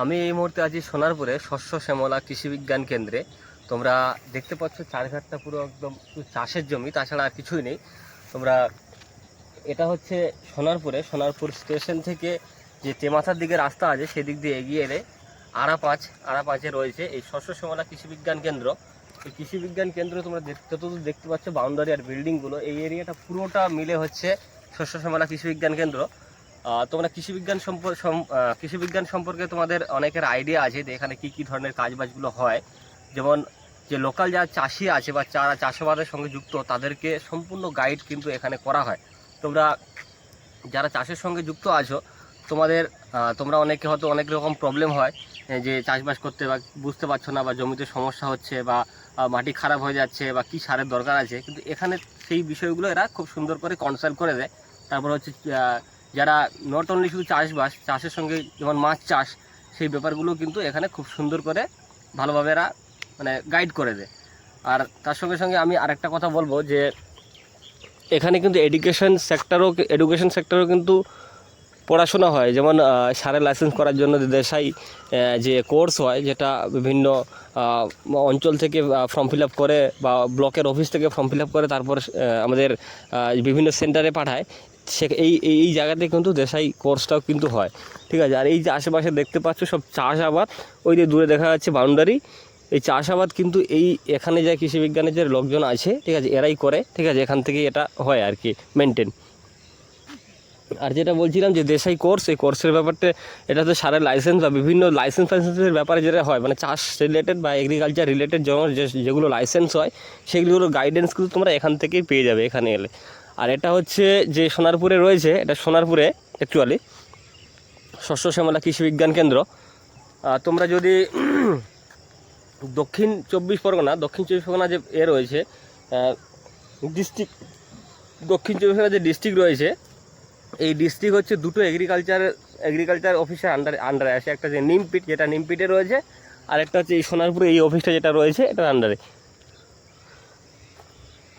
আমি এই মুহূর্তে আছি সোনারপুরে শস্য, শ্যামলা কৃষি বিজ্ঞান কেন্দ্রে। তোমরা দেখতে পাচ্ছ চারঘাটটা পুরো একদম চাষের জমি, তাছাড়া আর কিছুই নেই। তোমরা, এটা হচ্ছে সোনারপুরে, সোনারপুর স্টেশন থেকে যে তেমাথার দিকে রাস্তা আছে, সেদিক দিয়ে এগিয়ে এলে আড়াপাঁচ আড়াপাঁচে রয়েছে এই শস্য, শ্যামলা কৃষি বিজ্ঞান কেন্দ্র। এই কৃষি বিজ্ঞান কেন্দ্র তোমরা যতদূর দেখতে পাচ্ছ বাউন্ডারি আর বিল্ডিংগুলো। এই এরিয়াটা পুরোটা মিলে হচ্ছে শস্য, শ্যামলা কৃষি বিজ্ঞান কেন্দ্র। তোমরা কৃষি বিজ্ঞান সম্পর্ক তোমাদের অনেকের আইডিয়া আছে যে এখানে কী কী ধরনের কাজবাজগুলো হয়। যেমন যে লোকাল যারা চাষি আছে বা যারা চাষাবাদের সঙ্গে যুক্ত, তাদেরকে সম্পূর্ণ গাইড কিন্তু এখানে করা হয়। তোমরা যারা চাষের সঙ্গে যুক্ত আছো, তোমাদের তোমরা অনেকে হয়তো অনেক রকম প্রবলেম হয় যে চাষবাস করতে বা বুঝতে পারছ না বা জমিতে সমস্যা হচ্ছে বা মাটি খারাপ হয়ে যাচ্ছে বা কি সারের দরকার আছে। কিন্তু এখানে সেই বিষয়গুলো এরা খুব সুন্দর করে কনসাল্ট করে দেয়। তারপর হচ্ছে যারা নট অনলি শুধু চাষবাস, চাষের সঙ্গে যেমন মাছ চাষ, সেই ব্যাপারগুলো কিন্তু এখানে খুব সুন্দর করে ভালোভাবে এরা মানে গাইড করে দেয়। আর তার সঙ্গে সঙ্গে আমি আরেকটা কথা বলব যে, এখানে কিন্তু এডুকেশন সেক্টরও এডুকেশন সেক্টরও কিন্তু পড়াশোনা হয়। যেমন সারের লাইসেন্স করার জন্য দেশাই যে কোর্স হয়, যেটা বিভিন্ন অঞ্চল থেকে ফর্ম ফিল আপ করে বা ব্লকের অফিস থেকে ফর্ম ফিল আপ করে, তারপর আমাদের বিভিন্ন সেন্টারে পাঠায়। সে এই এই জায়গাতে কিন্তু দেশাই কোর্সটাও কিন্তু হয়। ঠিক আছে? আর এই যে আশেপাশে দেখতে পাচ্ছ সব চাষাবাদ, ওই যে দূরে দেখা যাচ্ছে বাউন্ডারি, এই চাষাবাদ কিন্তু এই এখানে যে কৃষিবিজ্ঞানের যে লোকজন আছে, ঠিক আছে, এরাই করে, ঠিক আছে, এখান থেকে এটা হয় আর কি মেনটেন আর যেটা বলছিলাম যে দেশাই কোর্স এই কোর্সের ব্যাপারটা, এটা তো সারের লাইসেন্স বা বিভিন্ন লাইসেন্স ফাইসেন্সের ব্যাপারে যেটা হয় মানে চাষ রিলেটেড বা এগ্রিকালচার রিলেটেড যেগুলো লাইসেন্স হয়, সেগুলোর গাইডেন্স কিন্তু তোমরা এখান থেকেই পেয়ে যাবে, এখানে এলে। আর এটা হচ্ছে যে সোনারপুরে রয়েছে, এটা সোনারপুরে অ্যাকচুয়ালি শস্য শ্যামলা কৃষি বিজ্ঞান কেন্দ্র। তোমরা যদি দক্ষিণ চব্বিশ পরগনা, দক্ষিণ চব্বিশ পরগনা যে এ রয়েছে ডিস্ট্রিক্ট দক্ষিণ চব্বিশ পরগনা যে ডিস্ট্রিক্ট রয়েছে, এই ডিস্ট্রিক্ট হচ্ছে দুটো এগ্রিকালচার এগ্রিকালচার অফিসের আন্ডারে আন্ডারে আসে একটা যে নিমপিট, যেটা নিমপিটে রয়েছে, আর একটা হচ্ছে এই সোনারপুরে এই অফিসটা যেটা রয়েছে, এটার আন্ডারে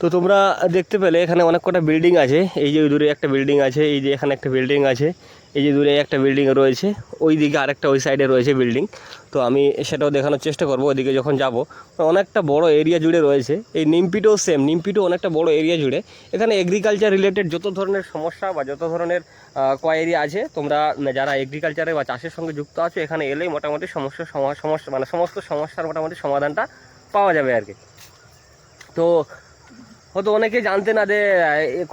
তো তোমরা দেখতে পেলে এখানে অনেক কটা বিল্ডিং আছে। এই যে দূরে একটা বিল্ডিং আছে, এই যে এখানে একটা বিল্ডিং আছে, এই যে দূরে একটা বিল্ডিং রয়েছে, ওই দিকে আরেকটা ওই সাইডে রয়েছে বিল্ডিং তো আমি সেটাও দেখানোর চেষ্টা করব ওইদিকে যখন যাব। অনেকটা বড় এরিয়া জুড়ে রয়েছে, এই নিমপিটও সেম নিমপিটও অনেকটা বড় এরিয়া জুড়ে। এখানে এগ্রিকালচার রিলেটেড যত ধরনের সমস্যা বা যত ধরনের কোয়ারি আছে, তোমরা যারা এগ্রিকালচারে বা চাষের সঙ্গে যুক্ত আছো, এখানে এলেই মোটামুটি সমস্যা সমা- সমস্যা মানে সমস্ত সমস্যার মোটামুটি সমাধানটা পাওয়া যাবে আর কি। তো হয়তো অনেকে জানতে না যে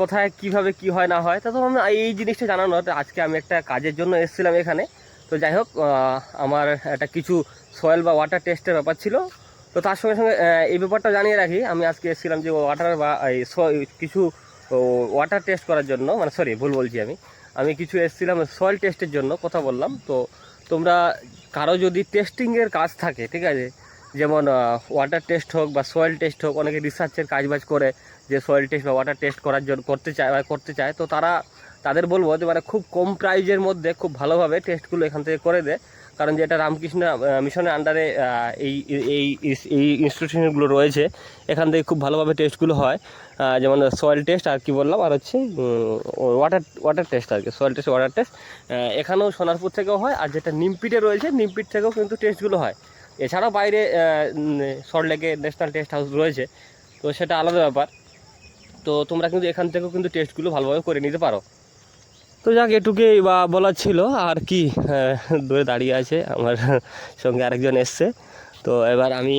কোথায়, কীভাবে, কি হয়, না হয়। তা তো আমি এই জিনিসটা জানানোর আজকে আমি একটা কাজের জন্য এসেছিলাম এখানে। তো যাই হোক আমার একটা কিছু সয়েল বা ওয়াটার টেস্টের ব্যাপার ছিল। তো তার সঙ্গে সঙ্গে এই ব্যাপারটা জানিয়ে রাখি, আমি আজকে এসেছিলাম যে ওয়াটার বা কিছু ওয়াটার টেস্ট করার জন্য মানে সরি ভুল বলছি আমি। আমি কিছু এসেছিলাম সয়েল টেস্টের জন্য, কথা বললাম। তো তোমরা, কারও যদি টেস্টিংয়ের কাজ থাকে, ঠিক আছে যেমন ওয়াটার টেস্ট হোক বা সয়েল টেস্ট হোক, অনেকে রিসার্চের কাজবাজ করে যে সয়েল টেস্ট বা ওয়াটার টেস্ট করার জন্য করতে চায় বা করতে চায়। তো তারা, তাদের বলব যে মানে খুব কম প্রাইজের মধ্যে খুব ভালোভাবে টেস্টগুলো এখান থেকে করে দেয়। কারণ যেটা রামকৃষ্ণ মিশনের আন্ডারে এই এই এই ইনস্টিটিউশনগুলো রয়েছে, এখান থেকে খুব ভালোভাবে টেস্টগুলো হয়। যেমন সয়েল টেস্ট আর কি বললাম, আর হচ্ছে ওয়াটার ওয়াটার টেস্ট আর কি সয়েল টেস্ট ওয়াটার টেস্ট এখানেও সোনারপুর থেকেও হয়, আর যেটা নিমপিটে রয়েছে, নিমপিট থেকেও কিন্তু টেস্টগুলো হয়। এছাড়াও বাইরে সল্টলেকে ন্যাশনাল টেস্ট হাউস রয়েছে। তো সেটা আলাদা ব্যাপার। তো তোমরা কিন্তু এখান থেকেও কিন্তু টেস্টগুলো ভালোভাবে করে নিতে পারো। তো যাক, এটুকুই বা বলার ছিল। আর কি দূরে দাঁড়িয়ে আছে আমার সঙ্গে আরেকজন এসছে। তো এবার আমি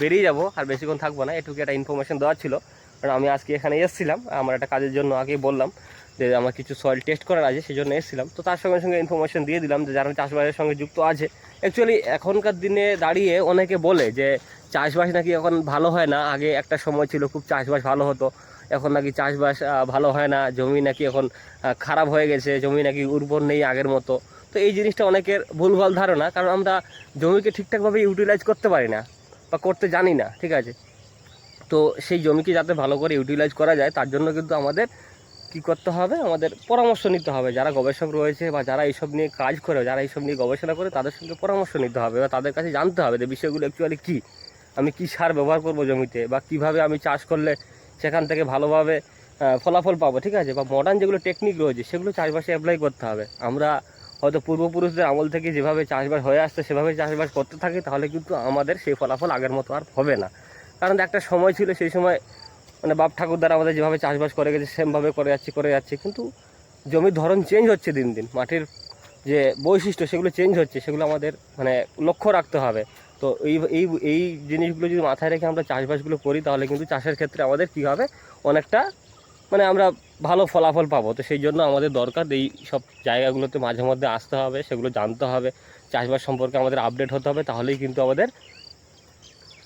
বেরিয়ে যাব, আর বেশিক্ষণ থাকব না। এটুকু একটা ইনফরমেশন দেওয়ার ছিল। কারণ আমি আজকে এখানে এসেছিলাম। আমার একটা কাজের জন্য আগেই বললাম যে, আমার কিছু সয়েল টেস্ট করার আছে সেই জন্য এসেছিলাম। তো তার সঙ্গে সঙ্গে ইনফরমেশন দিয়ে দিলাম যে, যারা চাষবাসের সঙ্গে যুক্ত আছে অ্যাকচুয়ালি এখনকার দিনে দাঁড়িয়ে অনেকে বলে যে চাষবাস নাকি এখন ভালো হয় না। আগে একটা সময় ছিল খুব চাষবাস ভালো হতো। এখন নাকি চাষবাস ভালো হয় না। জমি নাকি এখন খারাপ হয়ে গেছে। জমি নাকি উর্বর নেই আগের মতো। তো এই জিনিসটা অনেকের ভুলভাল ধারণা, কারণ আমরা জমিকে ঠিকঠাকভাবে ইউটিলাইজ করতে পারি না বা করতে জানি না, ঠিক আছে? তো সেই জমিকে যাতে ভালো করে ইউটিলাইজ করা যায়, তার জন্য কিন্তু আমাদের কি করতে হবে? আমাদের পরামর্শ নিতে হবে। যারা গবেষক রয়েছে বা যারা এইসব নিয়ে কাজ করে, যারা এইসব নিয়ে গবেষণা করে, তাদের সঙ্গে পরামর্শ নিতে হবে বা তাদের কাছে জানতে হবে যে বিষয়গুলো অ্যাকচুয়ালি কী? আমি কী সার ব্যবহার করব জমিতে বা কীভাবে আমি চাষ করলে সেখান থেকে ভালোভাবে ফলাফল পাবো, ঠিক আছে? বা মডার্ন যেগুলো টেকনিক রয়েছে, সেগুলো চাষবাসে অ্যাপ্লাই করতে হবে। আমরা হয়তো পূর্বপুরুষদের আমল থেকে যেভাবে চাষবাস হয়ে আসছে, সেভাবে চাষবাস করতে থাকি, তাহলে কিন্তু আমাদের সেই ফলাফল আগের মতো আর হবে না। কারণ একটা সময় ছিল, সেই সময় মানে বাপ ঠাকুর দ্বারা আমাদের যেভাবে চাষবাস করে গেছে, সেমভাবে করে যাচ্ছি, করে যাচ্ছে। কিন্তু জমির ধরন চেঞ্জ হচ্ছে দিন দিন। মাটির যে বৈশিষ্ট্য, সেগুলো চেঞ্জ হচ্ছে, সেগুলো আমাদের মানে লক্ষ্য রাখতে হবে। তো এই এই এই জিনিসগুলো যদি মাথায় রেখে আমরা চাষবাসগুলো করি, তাহলে কিন্তু চাষের ক্ষেত্রে আমাদের কী হবে? অনেকটা মানে আমরা ভালো ফলাফল পাবো। তো সেই জন্য আমাদের দরকার এই সব জায়গাগুলোতে মাঝে মধ্যে আসতে হবে, সেগুলো জানতে হবে। চাষবাস সম্পর্কে আমাদের আপডেট হতে হবে, তাহলেই কিন্তু আমাদের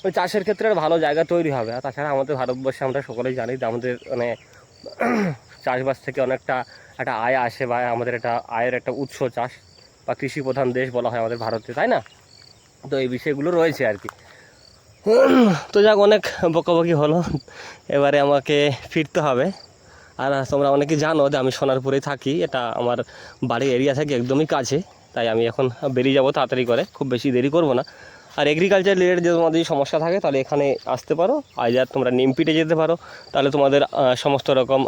ওই চাষের ক্ষেত্রে ভালো জায়গা তৈরি হবে। আর তাছাড়া আমাদের ভারতবর্ষে আমরা সকলেই জানি যে আমাদের মানে চাষবাস থেকে অনেকটা একটা আয় আসে বা আমাদের একটা আয়ের একটা উৎস চাষ বা কৃষি প্রধান দেশ বলা হয় আমাদের ভারতে, তাই না? তো এই বিষয়গুলো রয়েছে আর কি। তো যাক, অনেক বকাবকি হলো। এবারে আমাকে ফিরতে হবে। আর তোমরা অনেকে জানো যে আমি সোনারপুরে থাকি। এটা আমার বাড়ির এরিয়া থেকে একদমই কাছে। তাই আমি এখন বেরিয়ে যাব তাড়াতাড়ি করে। খুব বেশি দেরি করব না। আর এগ্রিকালচার রিলেটেড যদি তোমাদের সমস্যা থাকে, তাহলে এখানে আসতে পারো। আইজার তোমরা নিমপিটে যেতে পারো, তাহলে তোমাদের সমস্ত রকম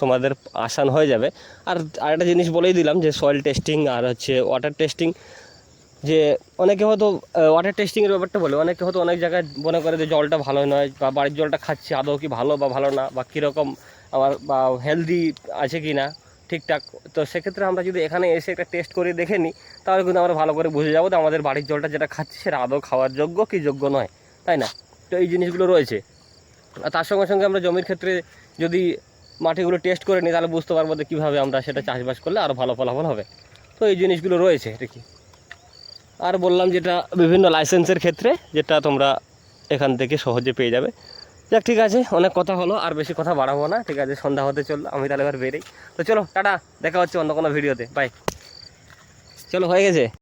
তোমাদের আসান হয়ে যাবে। আর আরেকটা জিনিস বলেই দিলাম যে সয়েল টেস্টিং আর হচ্ছে ওয়াটার টেস্টিং যে অনেকে হয়তো ওয়াটার টেস্টিংয়ের ব্যাপারটা বলে, অনেকে হয়তো অনেক জায়গায় মনে করে যে জলটা ভালো নয়, বা বাড়ির জলটা খাচ্ছি, আদৌ কি ভালো বা ভালো না, বা কীরকম আমার, বা হেলদি আছে কি না ঠিকঠাক। তো সেক্ষেত্রে আমরা যদি এখানে এসে একটা টেস্ট করে দেখে নিই, তাহলে কিন্তু আমরা ভালো করে বুঝে যাব যে আমাদের বাড়ির জলটা যেটা খাচ্ছি সেটা আদৌ খাওয়ার যোগ্য কি যোগ্য নয়, তাই না? তো এই জিনিসগুলো রয়েছে। আর তার সঙ্গে সঙ্গে আমরা জমির ক্ষেত্রে যদি মাটিগুলো টেস্ট করে নিই, তাহলে বুঝতে পারব যে কীভাবে আমরা সেটা চাষবাস করলে আরও ভালো ফলাফল হবে। তো এই জিনিসগুলো রয়েছে এটা কি। আর বললাম যেটা বিভিন্ন লাইসেন্সের ক্ষেত্রে, যেটা তোমরা এখান থেকে সহজে পেয়ে যাবে। যাক, ঠিক আছে, অনেক কথা হলো, আর বেশি কথা বাড়াবো না, ঠিক আছে, সন্ধ্যা হতে চলল, আমি তাহলে এবার বেরেই। তো চলো, টাটা, দেখা হচ্ছে অন্য কোনো ভিডিওতে বাই চলো, হয়ে গেছে।